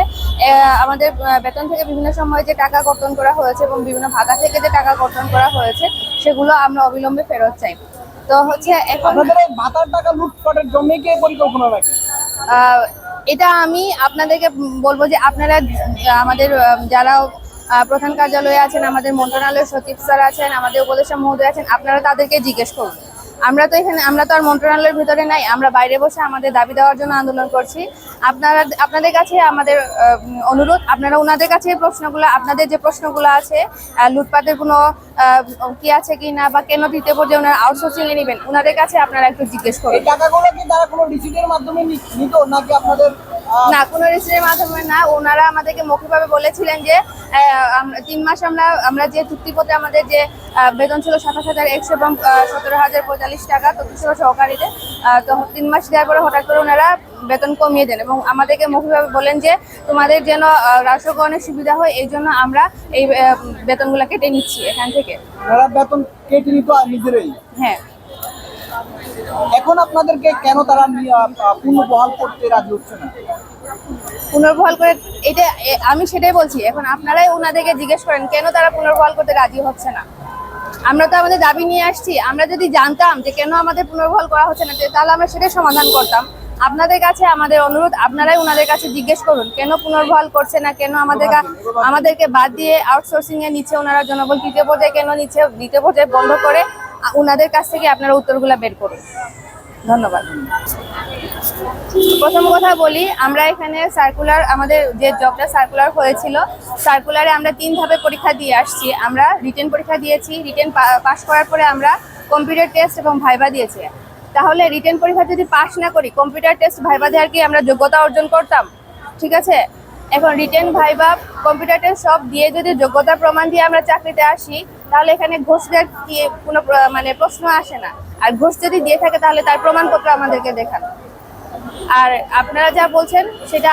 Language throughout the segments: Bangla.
আহ, আমাদের বেতন থেকে বিভিন্ন সময় যে টাকা কর্তন করা হয়েছে এবং বিভিন্ন ভাতা থেকে যে টাকা কর্তন করা হয়েছে সেগুলো আমরা অবিলম্বে ফেরত চাই। তো হচ্ছে এখন ভাতার টাকা লুটপাটের জন্য কি পরিকল্পনা আহ, এটা আমি আপনাদেরকে বলব যে আপনারা আমাদের যারা প্রধান কার্যালয়ে আছেন আমাদের মন্ত্রণালয়ের সচিব স্যার আছেন আমাদের উপদেষ্টা মহোদয় আছেন আপনারা তাদেরকে জিজ্ঞেস করুন। আমরা তো এখানে আমরা তো আর মন্ত্রণালয়ের ভিতরে নাই আমরা বাইরে বসে আমাদের দাবি দেওয়ার জন্য আন্দোলন করছি। আপনারা আপনাদের কাছে আমাদের অনুরোধ আপনারা ওনাদের কাছে প্রশ্নগুলো আপনাদের যে প্রশ্নগুলো আছে আহ, লুটপাটের কোনো কি আছে কি না বা কেন তৃতীয় পর্যায়ে ওনারা আউটসোর্সিং এ নেবেন ওনাদের কাছে আপনারা একটু জিজ্ঞেস করুন। টাকাগুলো কি তারা কোনো রিসিটের মাধ্যমে নিত নাকি আপনাদের না কোনো রেজিস্ট্রির মাধ্যমে না ওনারা আমাদেরকে মৌখিকভাবে বলেছিলেন যে তিন মাস আমরা আমরা যে চুক্তিপত্রে আমাদের যে বেতন ছিল সাতাশ হাজার একশো এবং সতেরো হাজার পঁয়তাল্লিশ টাকা তথ্য সহকারীতে তো তিন মাস দেওয়ার পরে হঠাৎ করে ওনারা বেতন কমিয়ে দেন এবং আমাদেরকে মৌখিকভাবে বলেন যে তোমাদের যেন আহ, রাষ্ট্রকরণের সুবিধা হয় এই জন্য আমরা এই বেতনগুলো কেটে নিচ্ছি এখান থেকে। বেতন কেটে নিত নিজেরাই। হ্যাঁ। এখন আপনাদেরকে কেন তারা পুনর্বহাল করতে রাজি হচ্ছে না? পুনর্বহাল করে, এটা আমি সেটাই বলছি, এখন আপনারাই ওনাদেরকে জিজ্ঞেস করেন, কেন তারা পুনর্বহাল করতে রাজি হচ্ছে না? আমরা তো আমাদের দাবি নিয়ে আসছি, আমরা যদি জানতাম যে কেন আমাদের পুনর্বহাল করা হচ্ছে না, তাহলে আমরা সেটাই সমাধান করতাম। আপনাদের কাছে আমাদের অনুরোধ, আপনারাই ওনাদের কাছে জিজ্ঞেস করুন, কেন পুনর্বহাল করছে না, কেন আমাদের আমাদেরকে বাদ দিয়ে আউটসোর্সিং এ নিচ্ছে ওনারা জনবল তৃতীয় পর্যায়ে, কেন নিচ্ছে, দ্বিতীয় পর্যায়ে বন্ধ করে ওনাদের কাছ থেকে আপনারা উত্তরগুলো বের করুন। ধন্যবাদ। প্রথম কথা বলি, আমরা এখানে সার্কুলার আমাদের যে জবটা সার্কুলার হয়েছিল সার্কুলারে আমরা তিন ধাপে পরীক্ষা দিয়ে আসছি। আমরা রিটেন পরীক্ষা দিয়েছি রিটেন পাস করার পরে আমরা কম্পিউটার টেস্ট এবং ভাইবা দিয়েছি। তাহলে রিটেন পরীক্ষা যদি পাস না করি কম্পিউটার টেস্ট ভাইবা দেওয়ার কি আমরা যোগ্যতা অর্জন করতাম? ঠিক আছে? এখন রিটেন ভাইবা কম্পিউটার টেস্ট সব দিয়ে যদি যোগ্যতা প্রমাণ দিয়ে আমরা চাকরিতে আসি তাহলে এখানে ঘুষ কি কোনো মানে প্রশ্ন আসে না। আর ঘুষ যদি দিয়ে থাকে তাহলে তার প্রমাণপত্র আমাদেরকে দেখান। আর আপনারা যা বলছেন সেটা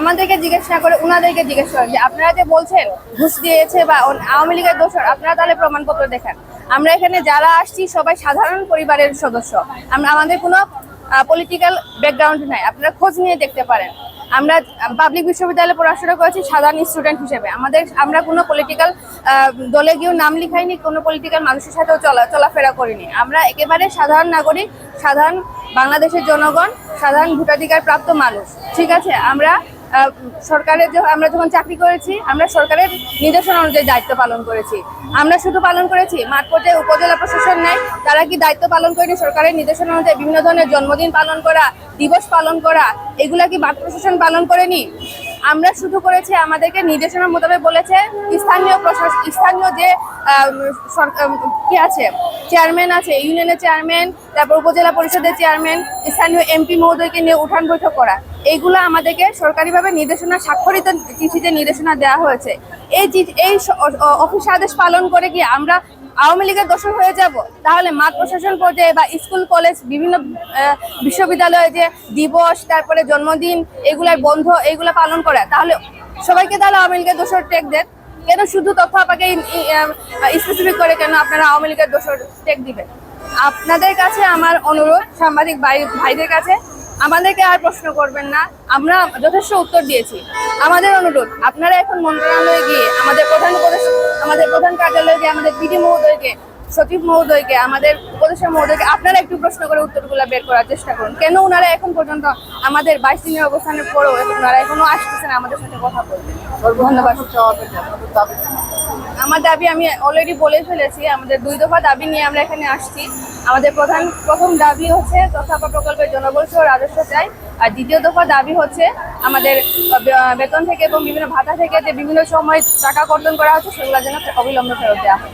আমাদেরকে জিজ্ঞেস না করে ওনাদেরকে জিজ্ঞেস করেন যে আপনারা যে বলছেন ঘুষ দিয়েছে বা আওয়ামী লীগের দোষর, আপনারা তাহলে প্রমাণপত্র দেখান। আমরা এখানে যারা আসছি সবাই সাধারণ পরিবারের সদস্য। আমরা আমাদের কোনো পলিটিক্যাল ব্যাকগ্রাউন্ড নাই। আপনারা খোঁজ নিয়ে দেখতে পারেন। আমরা পাবলিক বিশ্ববিদ্যালয়ে পড়াশোনা করেছি সাধারণ স্টুডেন্ট হিসেবে। আমাদের, আমরা কোনো পলিটিক্যাল দলে গিয়েও নাম লিখাইনি, কোনো পলিটিক্যাল মানুষের সাথেও চলা, চলাফেরা করিনি। আমরা একেবারে সাধারণ নাগরিক, সাধারণ বাংলাদেশের জনগণ, সাধারণ ভোটাধিকার প্রাপ্ত মানুষ। ঠিক আছে? আমরা সরকারের আমরা যখন চাকরি করেছি, আমরা সরকারের নির্দেশনা অনুযায়ী দায়িত্ব পালন করেছি। আমরা শুধু পালন করেছি, মাঠ পর্যায়ে উপজেলা প্রশাসন নেয় তারা কি দায়িত্ব পালন করেনি? সরকারের নির্দেশনা অনুযায়ী বিভিন্ন ধরনের জন্মদিন পালন করা, দিবস পালন করা, এগুলা কি মাঠ প্রশাসন পালন করেনি? আমরা শুধু করেছি, আমাদেরকে নির্দেশনা মোতাবেক বলেছে স্থানীয় প্রশাসন স্থানীয় যে কি আছে? চেয়ারম্যান আছে, ইউনিয়নের চেয়ারম্যান, তারপর উপজেলা পরিষদের চেয়ারম্যান, স্থানীয় এমপি মহোদয়কে নিয়ে উঠান বৈঠক করা। এইগুলো আমাদেরকে সরকারিভাবে নির্দেশনা, স্বাক্ষরিত চিঠিতে নির্দেশনা দেওয়া হয়েছে। এই এই অফিস আদেশ পালন করে কি আমরা আওয়ামী লীগের দোষর হয়ে যাব? তাহলে মাঠ প্রশাসন পর্যায়ে বা স্কুল, কলেজ, বিভিন্ন বিশ্ববিদ্যালয়ে যে দিবস, তারপরে জন্মদিন এগুলার বন্ধ, এগুলা পালন করে। তাহলে সবাইকে তাহলে আওয়ামী লীগের দোষর টেক দেন। কেন শুধু তথ্য আপনাকে স্পেসিফিক করে কেন আপনারা আওয়ামী লীগের দোষর টেক দিবেন? আপনাদের কাছে আমার অনুরোধ, সাংবাদিক ভাই, ভাইদের কাছে আমাদেরকে আর প্রশ্ন করবেন না। আমরা যথেষ্ট উত্তর দিয়েছি। আমাদের অনুরোধ, আপনারা এখন মন্ত্রণালয়ে গিয়ে আমাদের প্রধান আমাদের প্রধান কার্যালয়ে গিয়ে আমাদের পিডি মহোদয়কে, সচিব মহোদয়কে, আমাদের উপদেষ্টা মহোদয়কে, আপনারা একটু প্রশ্ন করে উত্তরগুলো বের করার চেষ্টা করুন। কেন ওনারা এখন পর্যন্ত আমাদের বাইশ দিনের অবস্থানের পরেও ওনারা এখনও আসতেছেন আমাদের সাথে কথা বলতে? ধন্যবাদ? আমার দাবি আমি অলরেডি বলে ফেলেছি, আমাদের দুই দফা দাবি নিয়ে আমরা এখানে আসছি। আমাদের প্রধান, প্রথম দাবি হচ্ছে তথাপা প্রকল্পের জনবল সহ রাজস্ব চাই, আর দ্বিতীয় দফা দাবি হচ্ছে আমাদের বেতন থেকে এবং বিভিন্ন ভাতা থেকে যে বিভিন্ন সময় টাকা কর্তন করা হচ্ছে, সেগুলো যেন অবিলম্বে ফেরত দেওয়া হয়।